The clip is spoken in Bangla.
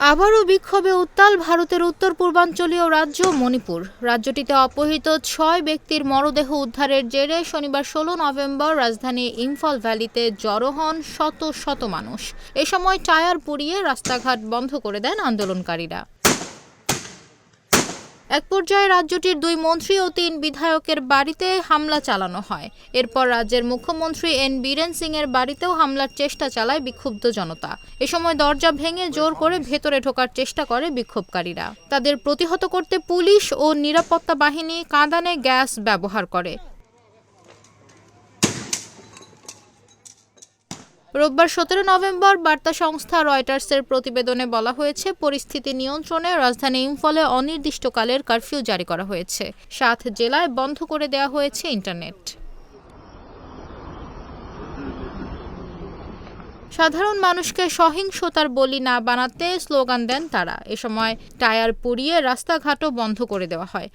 আবারও বিক্ষোভে উত্তাল ভারতের উত্তর পূর্বাঞ্চলীয় রাজ্য মণিপুর। রাজ্যটিতে অপহৃত ছয় ব্যক্তির মরদেহ উদ্ধারের জেরে শনিবার ষোলো নভেম্বর রাজধানী ইম্ফল ভ্যালিতে জড়ো হন শত শত মানুষ। এ সময় টায়ার পুড়িয়ে রাস্তাঘাট বন্ধ করে দেন আন্দোলনকারীরা। এক পর্যায়ে রাজ্যটির দুই মন্ত্রী ও তিন বিধায়কের বাড়িতে হামলা চালানো হয়। এরপর রাজ্যের মুখ্যমন্ত্রী এন বীরেন সিং এর বাড়িতেও হামলার চেষ্টা চালায় বিক্ষুব্ধ জনতা। এ সময় দরজা ভেঙে জোর করে ভেতরে ঢোকার চেষ্টা করে বিক্ষোভকারীরা। তাদের প্রতিহত করতে পুলিশ ও নিরাপত্তা বাহিনী কাঁদানে গ্যাস ব্যবহার করে। রোববার সতেরো নভেম্বর বার্তা সংস্থা রয়টার্সের প্রতিবেদনে বলা হয়েছে, পরিস্থিতি নিয়ন্ত্রণে রাজধানী ইম্ফলে অনির্দিষ্টকালের কারফিউ জারি করা হয়েছে। সাত জেলায় বন্ধ করে দেওয়া হয়েছে ইন্টারনেট। সাধারণ মানুষকে সহিংসতার বলি না বানাতে স্লোগান দেন তারা। এ সময় টায়ার পুড়িয়ে রাস্তাঘাটও বন্ধ করে দেওয়া হয়।